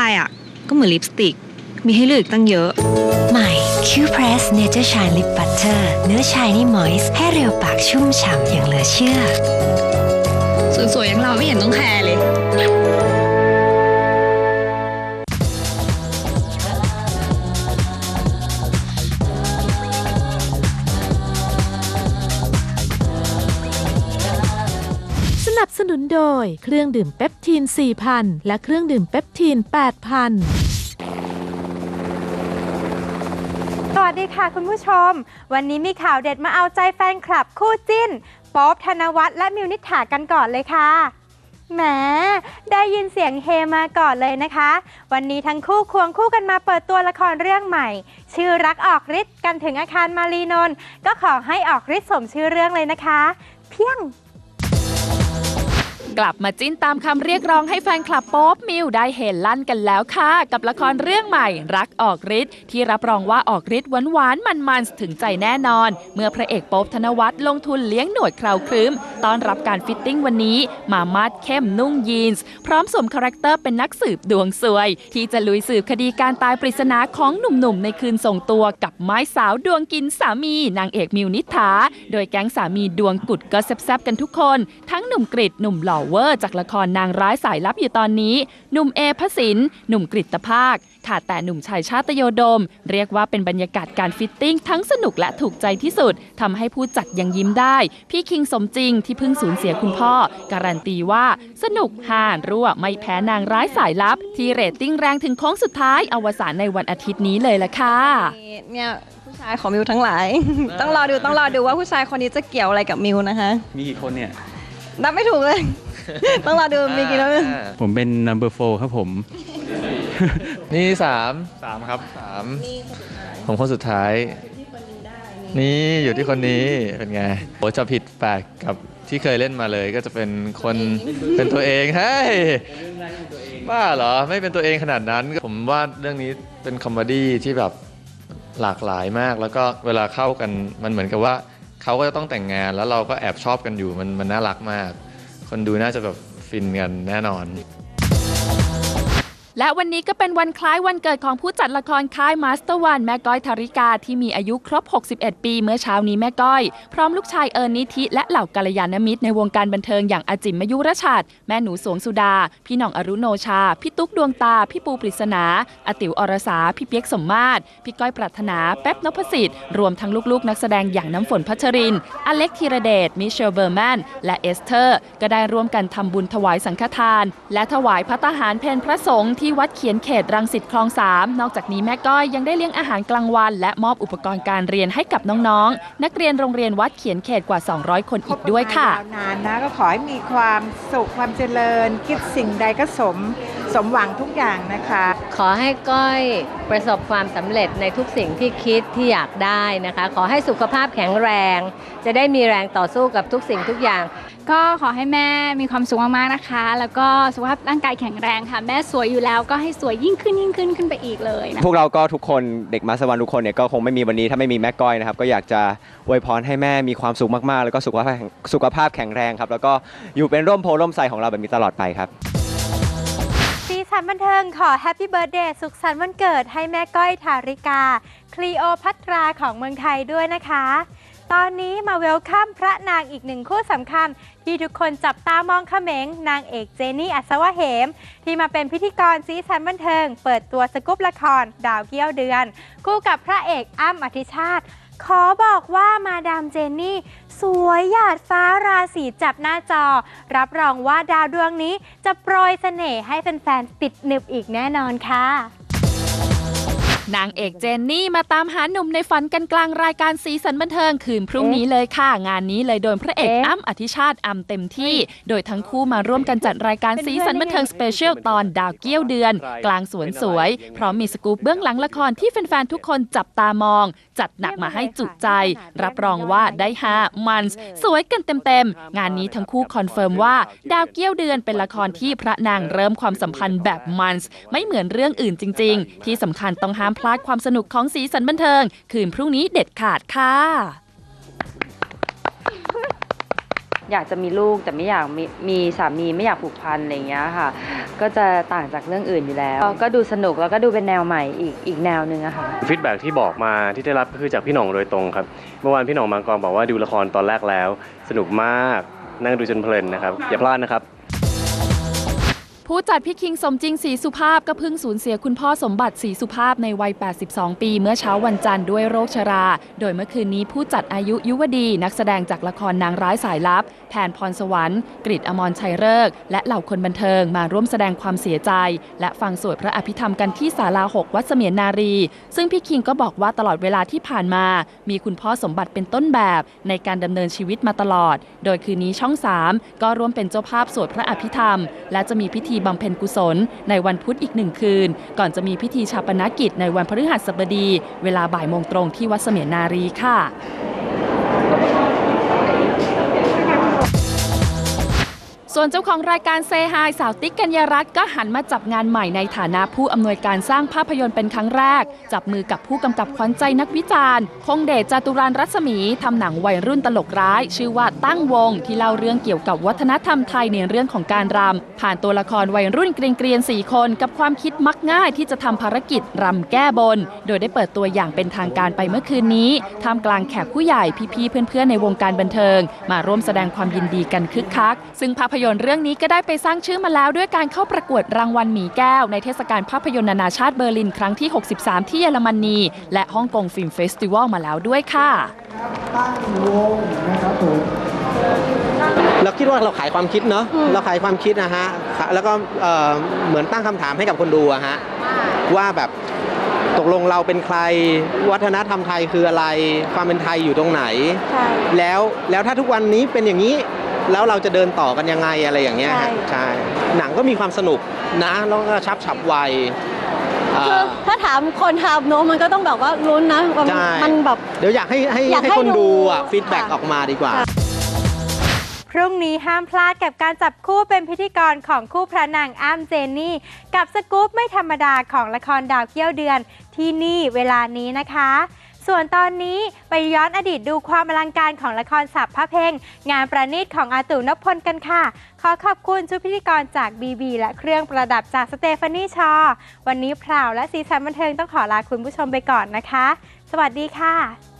ายอะ ก็เหมือนลิปสติก มีให้เลือกอีกตั้งเยอะ ใหม่ Q Press Nature Shine Lip Butter เนื้อชายนี่มอยส์ให้เร็วปากชุ่มฉ่ำอย่างเหลือเชื่อ สวยๆอย่างเราไม่เห็นต้องแคร์เลย โดย เครื่องดื่มเปปทีน 4,000 และเครื่องดื่มเปปทีน 8,000สวัสดีค่ะคุณผู้ชม วันนี้มีข่าวเด็ดมาเอาใจแฟนคลับคู่จิ้น ป๊อบธนวัฒน์และมิวนิษฐากันก่อนเลยค่ะแหมได้ยินเสียงเฮมาก่อนเลยนะคะ วันนี้ทั้งคู่ควงคู่กันมาเปิดตัวละครเรื่องใหม่ ชื่อรักออกฤทธิ์กันถึงอาคารมารีนนก็ขอให้ออกฤทธิ์สมชื่อเรื่องเลยนะคะ เพียง กลับมาจิ้นตามคำเรียกร้องให้แฟนคลับโป๊ปมิวได้เห็นลั่นกันแล้วค่ะ กับละครเรื่องใหม่รักออกฤทธิ์ที่รับรองว่าออกฤทธิ์หวานๆมันๆถึงใจแน่นอน เมื่อพระเอกโป๊ปธนวัฒน์ลงทุนเลี้ยงหนวดคราวครึ้มต้อนรับการฟิตติ้งวันนี้ มามาดเข้มนุ่งยีนส์ พร้อมสวมคาแรคเตอร์เป็นนักสืบดวงซวย ที่จะลุยสืบคดีการตายปริศนาของหนุ่มๆในคืนส่งตัวกับไม้สาวดวงกินสามีนางเอกมิวนิษฐาโดยแก๊งสามีดวงกุดก็แซบๆกันทุกคน ทั้งหนุ่มกริดหนุ่มหล่อเวอร์จากละครนางร้ายสายลับอยู่ตอนนี้ หนุ่มเอพระสินหนุ่มกริตภาคขาดแต่หนุ่มชายชาตโยดม เรียกว่าเป็นบรรยากาศการฟิตติ้งทั้งสนุกและถูกใจที่สุดทำให้ผู้จัดยังยิ้มได้ พี่คิงสมจริงที่เพิ่งสูญเสียคุณพ่อ การันตีว่าสนุกฮารั่วไม่แพ้นางร้ายสายลับ ที่เรตติ้งแรงถึงโค้งสุดท้ายอวสานในวันอาทิตย์นี้เลยละค่ะเนี่ยผู้ชายของมิวทั้งหลาย ต้องรอดูต้องรอดูว่าผู้ชายคนนี้จะเกี่ยวอะไรกับมิวนะคะ มีกี่คนเนี่ยนับไม่ถูกเลย ต้องรอดูมีกี่แล้วผมเป็น number four ครับผม นี่สามสามครับสามผมคนสุดท้าย นี่อยู่ที่คนนี้เป็นไงโอ้จะผิดแปลกกับที่เคยเล่นมาเลยก็จะเป็นคนเป็นตัวเองเฮ้ยบ้าเหรอไม่เป็นตัวเองขนาดนั้น ผมว่าเรื่องนี้เป็นคอมเมดี้ที่แบบหลากหลายมาก แล้วก็เวลาเข้ากันมันเหมือนกับว่าเขาก็จะต้องแต่งงานแล้วเราก็แอบชอบกันอยู่มันมันน่ารักมาก คนดูน่าจะแบบฟินกันแน่นอน และวันนี้ก็เป็นวันคล้ายวันเกิดของผู้จัดละครค่ายมาสเตอร์วันแม่ก้อยธาริกาที่มีอายุครบ 61 ปีเมื่อเช้านี้แม่ก้อย พร้อมลูกชายเอิญนิธิและเหล่ากัลยาณมิตรในวงการบันเทิงอย่างอาจิมมยุรชาติ แม่หนูสวงสุดา พี่หน่องอรุโนชา พี่ตุ๊กดวงตา พี่ปูปริศนาอาติ๋วอรสา พี่เปียกสมมาตร พี่ก้อยปรารถนา แป๊บนพสิทธิ์รวมทั้งลูกๆ นักแสดงอย่างน้ำฝนพัชริน อเล็กธีรเดช มิเชลเบอร์แมน และเอสเธอร์ ก็ได้ร่วมกันทำบุญถวายสังฆทาน และถวายพระตาหารเพนพระสงฆ์ที่วัดเขียนเขตรังสิตคลองสามนอกจากนี้แม่ก้อยยังได้เลี้ยงอาหารกลางวัน และมอบอุปกรณ์การเรียนให้กับน้องๆ นักเรียนโรงเรียนวัดเขียนเขตกว่า 200 คนอีกด้วยค่ะยาวนานนะก็ขอให้มีความสุขความเจริญ คิดสิ่งใดก็สมสมหวังทุกอย่างนะคะ ขอให้ก้อยประสบความสำเร็จในทุกสิ่งที่คิดที่อยากได้นะคะ ขอให้สุขภาพแข็งแรง จะได้มีแรงต่อสู้กับทุกสิ่งทุกอย่าง ก็ขอให้แม่มีความสุขมากๆนะคะ แล้วก็สุขภาพร่างกายแข็งแรงค่ะ แม่สวยอยู่แล้วก็ให้สวยยิ่งขึ้นยิ่งขึ้นขึ้นไปอีกเลยนะพวกเราก็ทุกคนเด็กมาสวรรค์ทุกคนเนี่ยก็คงไม่มีวันนี้ถ้าไม่มีแม่ก้อยนะครับก็อยากจะอวยพรให้แม่มีความสุขมากๆ แล้วก็สุขภาพแข็งสุขภาพแข็งแรงครับ แล้วก็อยู่เป็นร่มโพล่มไทรของเราแบบนี้ตลอดไปครับสีสันบันเทิงขอแฮปปี้เบิร์ดเดย์สุขสันต์วันเกิดให้แม่ก้อยทาริกา คลีโอพัตราของเมืองไทยด้วยนะคะ ตอนนี้มาเวลคัมพระนางอีกหนึ่งคู่สำคัญ ที่ทุกคนจับตามองเขม็ง นางเอกเจนี่อัศวะเหม ที่มาเป็นพิธีกรสีสันบันเทิง เปิดตัวสกุปละคร ดาวเกี้ยวเดือน คู่กับพระเอกอ้ำอธิชาติ ขอบอกว่ามาดามเจนนี่ สวยหยาดฟ้าราศีจับหน้าจอ รับรองว่าดาวดวงนี้จะโปรยเสน่ห์ให้แฟนๆติดหนึบอีกแน่นอนค่ะ นางเอกเจนนี่มาตามหาหนุ่มในฝันกันกลางรายการสีสันบันเทิงคืนพรุ่งนี้เลยค่ะ งานนี้เลยโดนพระเอกเอ๊ะอ้ำอธิชาติอำเต็มที่ โดยทั้งคู่มาร่วมกันจัดรายการสีสันบันเทิงสเปเชียลตอนดาวเกี้ยวเดือน กลางสวนสวย พร้อมมีสกู๊ปเบื้องหลังละครที่แฟนๆทุกคนจับตามอง จัดหนักมาให้จุใจ รับรองว่าได้ฮามันส์สวยกันเต็มๆงานนี้ทั้งคู่คอนเฟิร์มว่าดาวเกี้ยวเดือนเป็นละครที่พระนางเริ่มความสัมพันธ์แบบมันส์ไม่เหมือนเรื่องอื่นจริง ๆ ที่สำคัญต้องห้ามพลาดความสนุกของสีสันบันเทิง คืนพรุ่งนี้เด็ดขาดค่ะ อยากจะมีลูกแต่ไม่อยากมีมีสามีไม่อยากผูกพันอะไรอย่างเงี้ยค่ะ ก็จะต่างจากเรื่องอื่นอยู่แล้ว ก็ดูสนุกแล้วก็ดูเป็นแนวใหม่อีกอีกแนวหนึ่งอะค่ะ ฟีดแบ็ที่บอกมาที่ได้รับก็คือจากพี่หน่องโดยตรงครับ เมื่อวานพี่หน่องมากองบอกว่าดูละครตอนแรกแล้ว สนุกมากนั่งดูจนเพลินนะครับอย่าพลาดนะครับ ผู้จัดพี่คิงสมจริงศรีสุภาพก็เพิ่งสูญเสียคุณพ่อสมบัติศรีสุภาพในวัย 82 ปี เมื่อเช้าวันจันทร์ด้วยโรคชรา โดยเมื่อคืนนี้ผู้จัดอายุยุวดี นักแสดงจากละครนางร้ายสายลับ แทนพรสวรรค์กริตอมรชัยเริกษ์และเหล่าคนบันเทิงมาร่วมแสดงความเสียใจ และฟังสวดพระอภิธรรมกันที่ศาลา6วัดเสมียนนารี ซึ่งพี่คิงก็บอกว่าตลอดเวลาที่ผ่านมา มีคุณพ่อสมบัติเป็นต้นแบบ ในการดำเนินชีวิตมาตลอด โดยคืนนี้ช่อง 3 ก็ร่วมเป็นเจ้าภาพสวดพระอภิธรรม และจะมีพิธีบำเพ็ญกุศล ในวันพุธอีกหนึ่งคืน ก่อนจะมีพิธีชาปนกิจในวันพฤหัสบดี เวลาบ่ายโมงตรงที่วัดเสมียนนารีค่ะ ส่วนเจ้าของรายการเซฮายสาวติ๊กกัญญารัตน์ก็หันมาจับงานใหม่ในฐานะผู้อำนวยการสร้างภาพยนตร์เป็นครั้งแรก จับมือกับผู้กำกับขวัญใจนักวิจารณ์ คงเดชจาตุรันรัศมีทำหนังวัยรุ่นตลกร้าย ชื่อว่าตั้งวง ที่เล่าเรื่องเกี่ยวกับวัฒนธรรมไทยในเรื่องของการรำผ่านตัวละครวัยรุ่นเกรียนเกรียนๆสี่คน กับความคิดมักง่ายที่จะทำภารกิจรำแก้บน โดยได้เปิดตัวอย่างเป็นทางการไปเมื่อคืนนี้ท่ามกลางแขกผู้ใหญ่พี่ๆเพื่อนๆในวงการบันเทิง มาร่วมแสดงความยินดีกันคึกคัก ซึ่งภาพยนตร์เรื่องนี้ก็ได้ไปสร้างชื่อมาแล้วด้วยการเข้าประกวดรางวัลหมีแก้ว ในเทศกาลภาพยนตร์นานาชาติเบอร์ลินครั้งที่ 63 ที่เยอรมนี และฮ่องกงฟิล์มเฟสติวัลมาแล้วด้วยค่ะเราคิดว่าเราขายความคิดเนาะเราขายความคิดนะฮะแล้วก็เอ่อเหมือนตั้งคำถามให้กับคนดูอะฮะว่าแบบตกลงเราเป็นใครวัฒนธรรมไทยคืออะไร ความเป็นไทยอยู่ตรงไหน แล้วแล้วถ้าทุกวันนี้เป็นอย่างนี้ แล้วเราจะเดินต่อกันยังไงอะไรอย่างเงี้ยฮะใช่ หนังก็มีความสนุกนะ แล้วก็ชับฉับไวเอ่อคือถ้าถามคนทำเนอะมันก็ต้องแบบว่าลุ้นนะว่ามันใช่มันแบบ เดี๋ยวอยากให้ให้อยากให้ให้คนดูดูอะฟีดแบ็กค่ะออกมาดีกว่า พรุ่งนี้ห้ามพลาดกับการจับคู่เป็นพิธีกรของคู่พระนางอ้ำเจนนี่ กับสกู๊ปไม่ธรรมดาของละครดาวเกี้ยวเดือนที่นี่เวลานี้นะคะ ส่วนตอนนี้ไปย้อนอดีตดูความอลังการของละครสับพระเพลงงานประณีตของอาตู่นพพลกันค่ะ ขอขอบคุณชุดพิธีกรจาก BB และเครื่องประดับจากสเตฟานี่ชอ วันนี้พราวและสีสันบันเทิงต้องขอลาคุณผู้ชมไปก่อนนะคะ สวัสดีค่ะ